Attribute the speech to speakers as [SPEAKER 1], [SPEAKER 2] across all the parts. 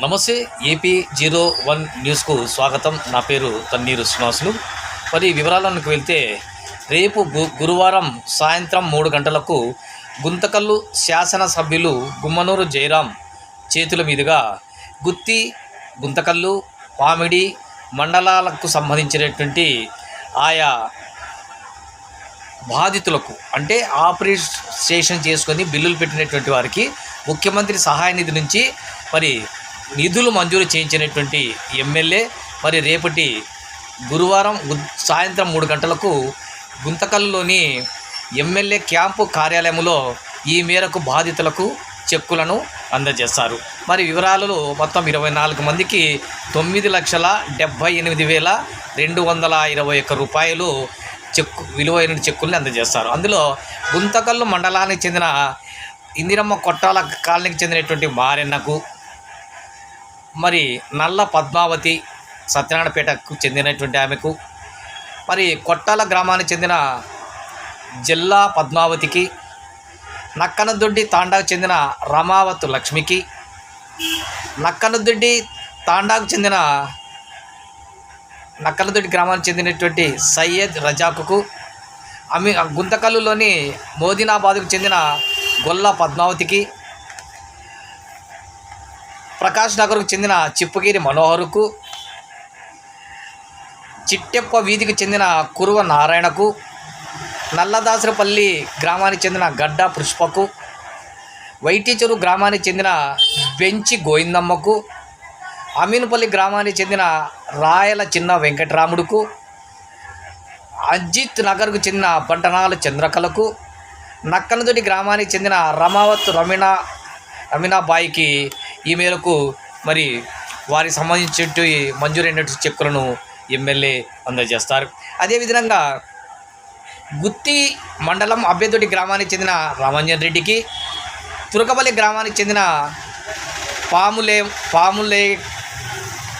[SPEAKER 1] నమస్తే AP zero one న్యూస్కు స్వాగతం. నా పేరు తన్నీరు శ్రీనివాసులు. మరి వివరాలకు వెళ్తే రేపు గు గురువారం సాయంత్రం మూడు గంటలకు గుంతకల్లు శాసనసభ్యులు గుమ్మనూరు జయరాం చేతుల మీదుగా గుత్తి గుంతకల్లు పామిడి మండలాలకు సంబంధించినటువంటి ఆయా బాధితులకు అంటే ఆపరేషన్ చేసుకొని బిల్లులు పెట్టినటువంటి వారికి ముఖ్యమంత్రి సహాయ నిధి నుంచి మరి నిధులు మంజూరు చేయించినటువంటి ఎమ్మెల్యే మరి రేపటి గురువారం సాయంత్రం మూడు గంటలకు గుంతకల్లులోని ఎమ్మెల్యే క్యాంపు కార్యాలయంలో ఈ మేరకు బాధితులకు చెక్కులను అందజేస్తారు మరి వివరాలలో మొత్తం ఇరవై నాలుగు మందికి తొమ్మిది లక్షల డెబ్భై ఎనిమిది వేల రెండు వందల ఇరవై ఒక్క రూపాయలు చెక్కు విలువైన చెక్కుల్ని అందజేస్తారు అందులో గుంతకల్లు మండలానికి చెందిన ఇందిరమ్మ కొట్టాల కాలనీకి చెందినటువంటి మారెన్నకు మరి నల్ల పద్మావతి సత్యనారాయణపేటకు చెందినటువంటి ఆమెకు మరి కొట్టాల గ్రామానికి చెందిన జిల్లా పద్మావతికి నక్కనదొడ్డి తాండాకు చెందిన రమావత్ లక్ష్మికి నక్కనదొడ్డి తాండాకు చెందిన నక్కలదొడ్డి గ్రామానికి చెందినటువంటి సయ్యద్ రజాకుకు అమి గుంతకల్లులోని మోదినాబాద్కు చెందిన గొల్ల పద్మావతికి ప్రకాష్ నగర్కు చెందిన చిప్పగిరి మనోహర్కు చిట్టెప్ప వీధికి చెందిన కురువ నారాయణకు నల్లదాసరపల్లి గ్రామానికి చెందిన గడ్డ పుష్పకు వైటీచెరు గ్రామానికి చెందిన బెంచి గోవిందమ్మకు అమీన్పల్లి గ్రామానికి చెందిన రాయల చిన్న వెంకటరాముడుకు అజిత్ నగర్కు చెందిన పంటనాల చంద్రకళకు నక్కనదొడి గ్రామానికి చెందిన రమావత్ రమీణ రమీనాబాయికి ఈ మేరకు మరి వారికి సంబంధించి మంజూరైనటువంటి చెక్కులను ఎమ్మెల్యే అందజేస్తారు. అదేవిధంగా గుత్తి మండలం అభ్యర్థుడి గ్రామానికి చెందిన రామంజన్ రెడ్డికి తురకబలి గ్రామానికి చెందిన పాములే పాములే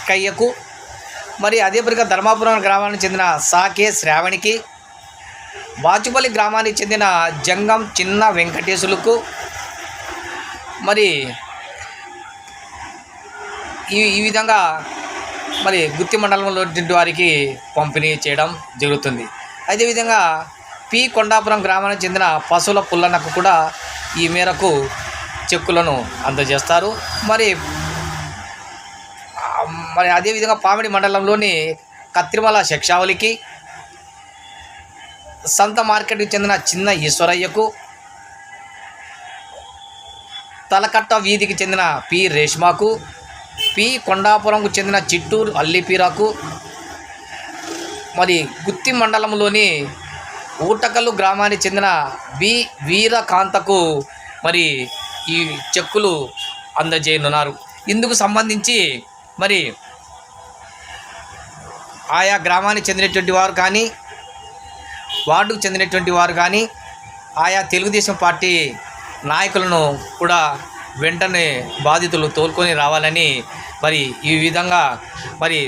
[SPEAKER 1] కయ్యకు మరి అదే పరిగా ధర్మాపురం గ్రామానికి చెందిన సాకే శ్రావణికి బాచుపల్లి గ్రామానికి చెందిన జంగం చిన్న వెంకటేశులకు మరి ఈ ఈ విధంగా మరి గుత్తి మండలంలో వారికి పంపిణీ చేయడం జరుగుతుంది. అదేవిధంగా పి కొండాపురం గ్రామానికి చెందిన పశువుల పుల్లన్నకు కూడా ఈ మేరకు చెక్కులను అందజేస్తారు. మరి మరి అదేవిధంగా పామిడి మండలంలోని కత్రిమల శక్షావళికి సంత మార్కెట్కి చెందిన చిన్న ఈశ్వరయ్యకు తలకట్ట వీధికి చెందిన పి. రేష్మాకు పి. కొండాపురంకు చెందిన చిట్టూరు అల్లిపీరాకు మరి గుత్తి మండలంలోని ఊటకల్లు గ్రామానికి చెందిన బి. వీరకాంతకు మరి ఈ చెక్కులు అందజేయనున్నారు. ఇందుకు సంబంధించి మరి ఆయా గ్రామానికి చెందినటువంటి వారు కానీ వార్డుకు చెందినటువంటి వారు కానీ ఆయా తెలుగుదేశం పార్టీ నాయకులను కూడా వెంటనే బాధితులు తోలుకొని రావాలని మరి ఈ విధంగా మరి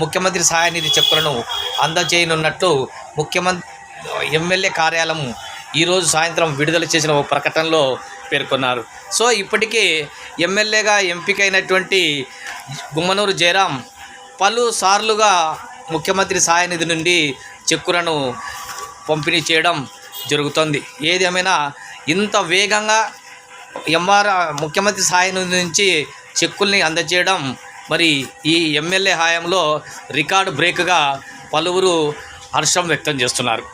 [SPEAKER 1] ముఖ్యమంత్రి సహాయ నిధి చెక్కులను అందజేయనున్నట్లు ముఖ్యమంత్రి ఎమ్మెల్యే కార్యాలయం ఈరోజు సాయంత్రం విడుదల చేసిన ఒక ప్రకటనలో పేర్కొన్నారు. సో ఇప్పటికీ ఎమ్మెల్యేగా ఎంపికైనటువంటి గుమ్మనూరు జయరాం పలుసార్లుగా ముఖ్యమంత్రి సహాయ నిధి నుండి చెక్కులను పంపిణీ చేయడం జరుగుతుంది. ఏది ఏమైనా ఇంత వేగంగా ఎంఆర్ ముఖ్యమంత్రి సహాయం నుంచి చెక్కుల్ని అందజేయడం మరి ఈ ఎమ్మెల్యే హాయంలో రికార్డు బ్రేక్గా పలువురు హర్షం వ్యక్తం చేస్తున్నారు.